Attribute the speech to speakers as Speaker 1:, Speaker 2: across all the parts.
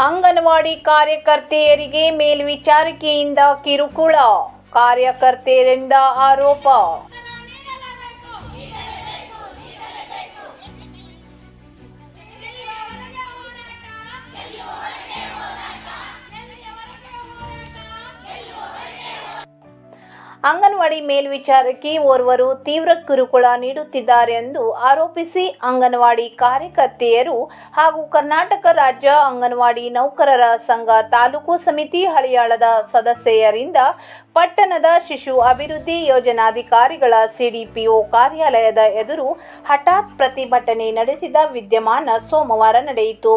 Speaker 1: ಅಂಗನವಾಡಿ ಕಾರ್ಯಕರ್ತೆಯರಿಗೆ ಮೇಲ್ವಿಚಾರಕೆಯಿಂದ ಕಿರುಕುಳ. ಕಾರ್ಯಕರ್ತೆಯರಿಂದ ಆರೋಪ. ಅಂಗನವಾಡಿ ಮೇಲ್ವಿಚಾರಕಿ ಓರ್ವರು ತೀವ್ರ ಕಿರುಕುಳ ನೀಡುತ್ತಿದ್ದಾರೆ ಎಂದು ಆರೋಪಿಸಿ ಅಂಗನವಾಡಿ ಕಾರ್ಯಕರ್ತೆಯರು ಹಾಗೂ ಕರ್ನಾಟಕ ರಾಜ್ಯ ಅಂಗನವಾಡಿ ನೌಕರರ ಸಂಘ ತಾಲೂಕು ಸಮಿತಿ ಹಳಿಯಾಳದ ಸದಸ್ಯರಿಂದ ಪಟ್ಟಣದ ಶಿಶು ಅಭಿವೃದ್ಧಿ ಯೋಜನಾಧಿಕಾರಿಗಳ ಸಿಡಿಪಿಒ ಕಾರ್ಯಾಲಯದ ಎದುರು ಹಠಾತ್ ಪ್ರತಿಭಟನೆ ನಡೆಸಿದ ವಿದ್ಯಮಾನ ಸೋಮವಾರ ನಡೆಯಿತು.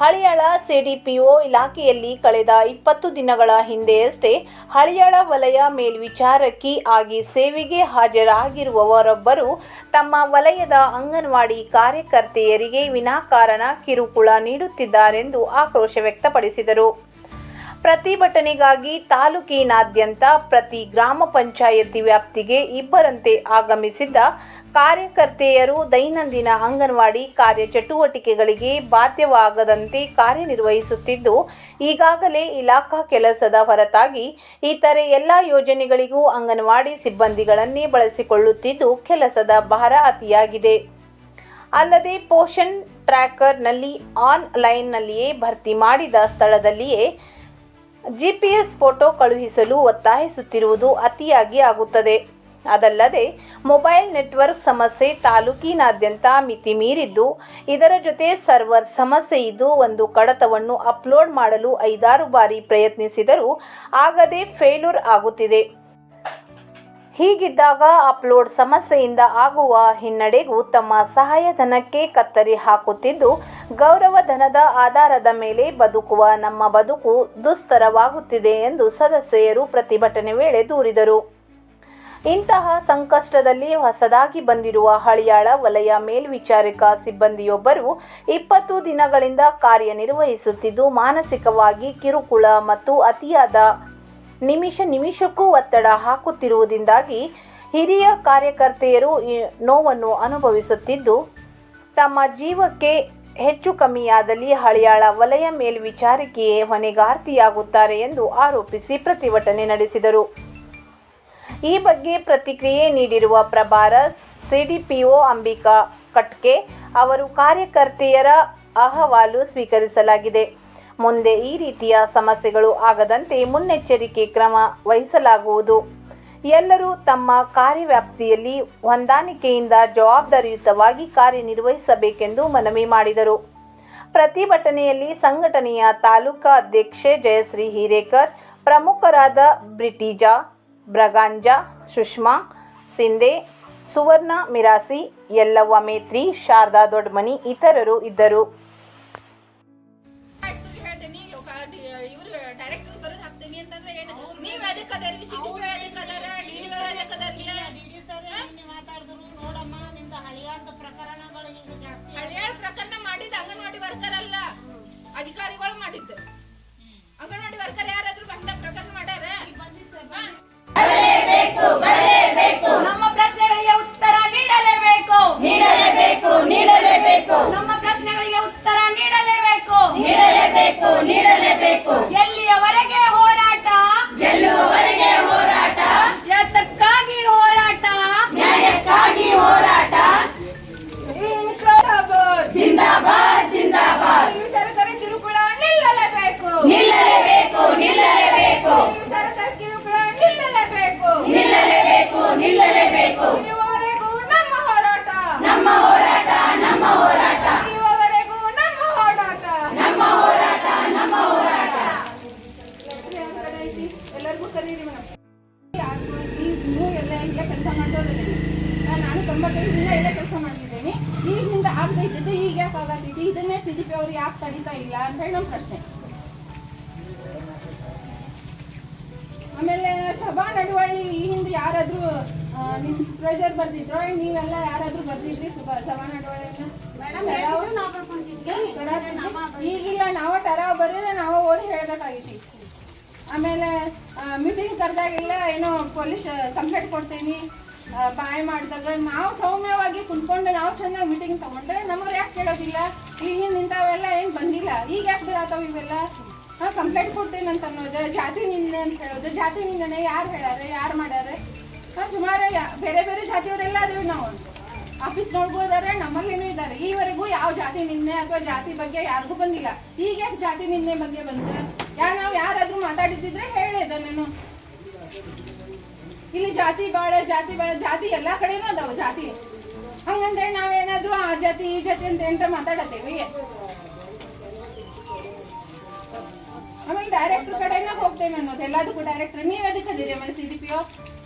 Speaker 1: ಹಳಿಯಾಳ ಸಿಡಿಪಿಒ ಇಲಾಖೆಯಲ್ಲಿ ಕಳೆದ ಇಪ್ಪತ್ತು ದಿನಗಳ ಹಿಂದೆಯಷ್ಟೇ ಹಳಿಯಾಳ ವಲಯ ಮೇಲ್ವಿಚಾರಕಿ ಆಗಿ ಸೇವೆಗೆ ಹಾಜರಾಗಿರುವವರೊಬ್ಬರು ತಮ್ಮ ವಲಯದ ಅಂಗನವಾಡಿ ಕಾರ್ಯಕರ್ತೆಯರಿಗೆ ವಿನಾಕಾರಣ ಕಿರುಕುಳ ನೀಡುತ್ತಿದ್ದಾರೆಂದು ಆಕ್ರೋಶ ವ್ಯಕ್ತಪಡಿಸಿದರು. ಪ್ರತಿಭಟನೆಗಾಗಿ ತಾಲೂಕಿನಾದ್ಯಂತ ಪ್ರತಿ ಗ್ರಾಮ ಪಂಚಾಯತಿ ವ್ಯಾಪ್ತಿಗೆ ಇಬ್ಬರಂತೆ ಆಗಮಿಸಿದ್ದ ಕಾರ್ಯಕರ್ತೆಯರು ದೈನಂದಿನ ಅಂಗನವಾಡಿ ಕಾರ್ಯಚಟುವಟಿಕೆಗಳಿಗೆ ಬಾಧ್ಯವಾಗದಂತೆ ಕಾರ್ಯನಿರ್ವಹಿಸುತ್ತಿದ್ದು, ಈಗಾಗಲೇ ಇಲಾಖಾ ಕೆಲಸದ ಹೊರತಾಗಿ ಇತರೆ ಎಲ್ಲ ಯೋಜನೆಗಳಿಗೂ ಅಂಗನವಾಡಿ ಸಿಬ್ಬಂದಿಗಳನ್ನೇ ಬಳಸಿಕೊಳ್ಳುತ್ತಿದ್ದು, ಕೆಲಸದ ಭಾರ ಅತಿಯಾಗಿದೆ. ಅಲ್ಲದೆ ಪೋಷಣ್ ಟ್ರ್ಯಾಕರ್ನಲ್ಲಿ ಆನ್ಲೈನ್ನಲ್ಲಿಯೇ ಭರ್ತಿ ಮಾಡಿದ ಸ್ಥಳದಲ್ಲಿಯೇ ಜಿಪಿಎಸ್ ಫೋಟೋ ಕಳುಹಿಸಲು ಒತ್ತಾಯಿಸುತ್ತಿರುವುದು ಅತಿಯಾಗಿ ಆಗುತ್ತದೆ. ಅದಲ್ಲದೆ, ಮೊಬೈಲ್ ನೆಟ್ವರ್ಕ್ ಸಮಸ್ಯೆ ತಾಲೂಕಿನಾದ್ಯಂತ ಮಿತಿ ಮೀರಿದ್ದು ಇದರ ಜೊತೆ ಸರ್ವರ್ ಸಮಸ್ಯೆ ಇದ್ದು ಒಂದು ಕಡತವನ್ನು ಅಪ್ಲೋಡ್ ಮಾಡಲು ಐದಾರು ಬಾರಿ ಪ್ರಯತ್ನಿಸಿದರೂ ಆಗದೆ ಫೇಲ್ಯೂರ್ ಆಗುತ್ತಿದೆ. ಹೀಗಿದ್ದಾಗ ಅಪ್ಲೋಡ್ ಸಮಸ್ಯೆಯಿಂದ ಆಗುವ ಹಿನ್ನಡೆಗೂ ತಮ್ಮ ಸಹಾಯಧನಕ್ಕೆ ಕತ್ತರಿ ಹಾಕುತ್ತಿದ್ದು ಗೌರವಧನದ ಆಧಾರದ ಮೇಲೆ ಬದುಕುವ ನಮ್ಮ ಬದುಕು ದುಸ್ತರವಾಗುತ್ತಿದೆ ಎಂದು ಸದಸ್ಯರು ಪ್ರತಿಭಟನೆ ವೇಳೆ ದೂರಿದರು. ಇಂತಹ ಸಂಕಷ್ಟದಲ್ಲಿ ಹೊಸದಾಗಿ ಬಂದಿರುವ ಹಳಿಯಾಳ ವಲಯ ಮೇಲ್ವಿಚಾರಕ ಸಿಬ್ಬಂದಿಯೊಬ್ಬರು ಇಪ್ಪತ್ತು ದಿನಗಳಿಂದ ಕಾರ್ಯನಿರ್ವಹಿಸುತ್ತಿದ್ದು, ಮಾನಸಿಕವಾಗಿ ಕಿರುಕುಳ ಮತ್ತು ಅತಿಯಾದ ನಿಮಿಷ ನಿಮಿಷಕ್ಕೂ ಒತ್ತಡ ಹಾಕುತ್ತಿರುವುದರಿಂದಾಗಿ ಹಿರಿಯ ಕಾರ್ಯಕರ್ತೆಯರು ನೋವನ್ನು ಅನುಭವಿಸುತ್ತಿದ್ದು, ತಮ್ಮ ಜೀವಕ್ಕೆ ಹೆಚ್ಚು ಕಮ್ಮಿಯಾದಲ್ಲಿ ಹಳಿಯಾಳ ವಲಯ ಮೇಲ್ವಿಚಾರಕಿಯೇ ಹೊಣೆಗಾರ್ತಿಯಾಗುತ್ತಾರೆ ಎಂದು ಆರೋಪಿಸಿ ಪ್ರತಿಭಟನೆ ನಡೆಸಿದರು. ಈ ಬಗ್ಗೆ ಪ್ರತಿಕ್ರಿಯೆ ನೀಡಿರುವ ಪ್ರಭಾರ ಸಿಡಿಪಿಒ ಅಂಬಿಕಾ ಕಟ್ಕೆ ಅವರು ಕಾರ್ಯಕರ್ತೆಯರ ಅಹವಾಲು ಸ್ವೀಕರಿಸಲಾಗಿದೆ. ಮುಂದೆ ಈ ರೀತಿಯ ಸಮಸ್ಯೆಗಳು ಆಗದಂತೆ ಮುನ್ನೆಚ್ಚರಿಕೆ ಕ್ರಮ ವಹಿಸಲಾಗುವುದು. ಎಲ್ಲರೂ ತಮ್ಮ ಕಾರ್ಯವ್ಯಾಪ್ತಿಯಲ್ಲಿ ಹೊಂದಾಣಿಕೆಯಿಂದ ಜವಾಬ್ದಾರಿಯುತವಾಗಿ ಕಾರ್ಯನಿರ್ವಹಿಸಬೇಕೆಂದು ಮನವಿ ಮಾಡಿದರು. ಪ್ರತಿಭಟನೆಯಲ್ಲಿ ಸಂಘಟನೆಯ ತಾಲೂಕಾ ಅಧ್ಯಕ್ಷೆ ಜಯಶ್ರೀ ಹಿರೇಕರ್, ಪ್ರಮುಖರಾದ ಬ್ರಿಟಿಜಾ ಬ್ರಗಾಂಜಾ, ಸುಷ್ಮಾ ಸಿಂಧೆ, ಸುವರ್ಣ ಮಿರಾಸಿ, ಯಲ್ಲವ್ವ ಮೇತ್ರಿ, ಶಾರದಾ ದೊಡ್ಡಮನಿ ಇತರರು ಇದ್ದರು.
Speaker 2: ಡೈರೆಕ್ಟರ್ ಬರೋದು ಹಾಕ್ತೀನಿ ಅಂತಂದ್ರೆ ನೀವ್ ಅದಕ್ಕೆ ಅದರಲ್ಲಿ ಅಧಿಕಾರಿಗಳು ಮಾಡಿದ್ದು ಇಲ್ಲೇ ಕೆಲಸ ಮಾಡ್ದವ್ರೆ ನಾನು ತೊಂಬತ್ತೈದು ದಿನ ಇಲ್ಲೇ ಕೆಲಸ ಮಾಡ್ತಿದ್ದೀನಿ. ಈಗಿನಿಂದ ಆಗ್ತೈತಿದ್ದು ಈಗ ಯಾಕೆ ಆಗತ್ತಿದ್ದು ಇದನ್ನೇ ಸಿ ಡಿ ಪಿ ಅವ್ರು ಯಾಕೆ ತಡೀತಾ ಇಲ್ಲ ಅಂತ ಹೇಳಿ ನಮ್ಮ ಪ್ರಶ್ನೆ. ಆಮೇಲೆ ಸಭಾ ನಡವಳಿ ಈ ಹಿಂದೆ ಯಾರಾದರೂ ನಿಮ್ಮ ನಿಮ್ ಪ್ರೆಷರ್ ಬರ್ತಿದ್ರು ನೀವೆಲ್ಲ ಯಾರಾದರೂ ಬರ್ದಿದ್ರಿ ಸಭಾ ಸಭಾ ನಡವಳಿಯನ್ನ? ಈಗಿಲ್ಲ ನಾವು ಟರಾವ್ ಬರೋದ್ರೆ ನಾವು ಓದಿ ಹೇಳಬೇಕಾಗಿತ್ತು. ಆಮೇಲೆ ಮೀಟಿಂಗ್ ಕರೆದಾಗೆಲ್ಲ ಏನೋ ಪೊಲೀಸ್ ಕಂಪ್ಲೇಂಟ್ ಕೊಡ್ತೀನಿ. ಬಾಯ್ ಮಾಡಿದಾಗ ನಾವು ಸೌಮ್ಯವಾಗಿ ಕುಂತ್ಕೊಂಡು ನಾವು ಚೆನ್ನಾಗಿ ಮೀಟಿಂಗ್ ತಗೊಂಡ್ರೆ ನಮಗೆ ಯಾಕೆ ಕೇಳೋದಿಲ್ಲ? ಈಗಿನ ಇಂಥವೆಲ್ಲ ಏನು ಬಂದಿಲ್ಲ. ಈಗ ಯಾಕೆ ಬರತ್ತಾವ ಇವೆಲ್ಲ? ಹಾಂ ಕಂಪ್ಲೇಂಟ್ ಕೊಡ್ತೀನಿ ಅಂತ ಅನ್ನೋದು ಜಾತಿ ನಿಂದೆ ಅಂತ ಹೇಳೋದು. ಜಾತಿ ನಿಂದನೆ ಯಾರು ಹೇಳಾರೆ, ಯಾರು ಮಾಡ್ಯಾರೆ ಹಾಂ, ಸುಮಾರು ಬೇರೆ ಬೇರೆ ಜಾತಿಯವರೆಲ್ಲ ಅದೇವಿ ನಾವು. ಆಫೀಸ್ ಇದ್ದಾರೆ ನಮ್ಮಲ್ಲಿನೂ ಇದ್ದಾರೆ ಈವರೆಗೂ ಯಾವ ಜಾತಿ ನಿಂದೆ ಅಥವಾ ಜಾತಿ ಬಗ್ಗೆ ಯಾರಿಗೂ ಬಂದಿಲ್ಲ. ಈಗ ಯಾಕೆ ಜಾತಿ ನಿಂದೆ ಬಗ್ಗೆ ಬಂದ ಯಾ, ನಾವು ಯಾರಾದ್ರೂ ಮಾತಾಡಿದ್ರೆ ಹೇಳಿದ ನಾನು ಇಲ್ಲಿ ಜಾತಿ ಬಾಳ ಜಾತಿ ಬಾಳ, ಜಾತಿ ಎಲ್ಲಾ ಕಡೆನೂ ಅದಾವ ಜಾತಿ. ಹಂಗಂದ್ರೆ ನಾವೇನಾದ್ರೂ ಆ ಜಾತಿ, ಈ ಜಾತಿ ಅಂತ ಏನ್ರ ಮಾತಾಡತ್ತೇವಿ? ಆಮೇಲೆ ಡೈರೆಕ್ಟರ್ ಕಡೆನ ಹೋಗ್ತೇವೆ ಅನ್ನೋದು. ಎಲ್ಲದಕ್ಕೂ ಡೈರೆಕ್ಟರ್ ನೀವ್ ಎದಕ್ಕೆ ಅದೀರಿ ಆಮೇಲೆ C D P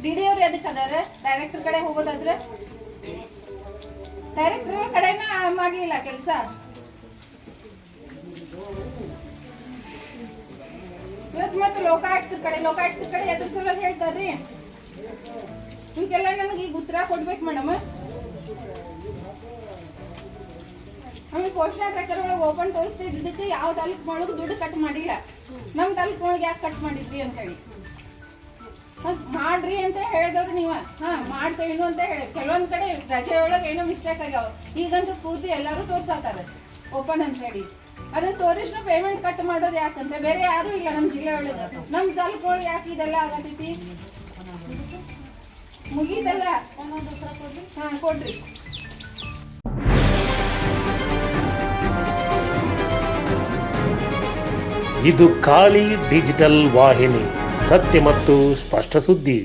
Speaker 2: D D ಅವ್ರು ಎದಕ್ಕೆ ಅದಾರ? ಡೈರೆಕ್ಟರ್ ಕಡೆ ಹೋಗೋದಾದ್ರೆ? ಡೈರೆಕ್ಟರ್ ಕಡೆನ ಮಾಡ್ಲಿಲ್ಲ ಕೆಲಸ. ಇವತ್ತು ಮತ್ತೆ ಲೋಕಾಯುಕ್ತರ ಕಡೆ ಲೋಕಾಯುಕ್ತರ ಕಡೆ ಎದ್ರ ಸಲ ಹೇಳ್ತಾರ್ರಿ. ಇವಕ್ಕೆಲ್ಲ ನನಗೆ ಈಗ ಉತ್ತರ ಕೊಡ್ಬೇಕು ಮೇಡಮ್. ನಮಗೆ ಪೋಷಣ ಟ್ರ್ಯಾಕರ್ ಒಳಗೆ ಓಪನ್ ತೋರಿಸ್ತಿದ್ದಕ್ಕೆ ಯಾವ ತಾಲೂಕು ಒಳಗೆ ದುಡ್ಡು ಕಟ್ ಮಾಡಿಲ್ಲ. ನಮ್ಮ ತಾಲೂಕು ಒಳಗೆ ಯಾಕೆ ಕಟ್ ಮಾಡಿದ್ರಿ ಅಂತೇಳಿ. ಮಾಡ್ರಿ ಅಂತ ಹೇಳಿದವ್ರು ನೀವ. ಹಾ ಮಾಡ್ತೇವೇನು ಅಂತ ಹೇಳಿ. ಕೆಲವೊಂದ್ ಕಡೆ ರಜೆ ಒಳಗೆ ಏನೋ ಮಿಸ್ಟೇಕ್ ಆಗ್ಯಾವ. ಈಗಂತೂ ಪೂರ್ತಿ ಎಲ್ಲರೂ ತೋರ್ಸಾತಾರ. ಓಪನ್ ಅಂತ ಹೇಳಿ. ಅದನ್ನ ತೋರಿಸ್ನು ಪೇಮೆಂಟ್ ಕಟ್ ಮಾಡೋದು ಯಾಕಂದ್ರೆ ಬೇರೆ ಯಾರು ಇಲ್ಲ ನಮ್ಮ ಜಿಲ್ಲೆ ಒಳಗೆ. ನಮ್ಮ ತಾಲೂಕು ಯಾಕೆ ಇದೆಲ್ಲ ಆಗತೈತಿ? ಮುಗೀತಲ್ಲ? ಹಾ, ಕೊಡ್ರಿ.
Speaker 3: ಇದು ಖಾಲಿ ಡಿಜಿಟಲ್ ವಾಹಿನಿ, ಸತ್ಯ ಮತ್ತು ಸ್ಪಷ್ಟ ಸುದ್ದಿ.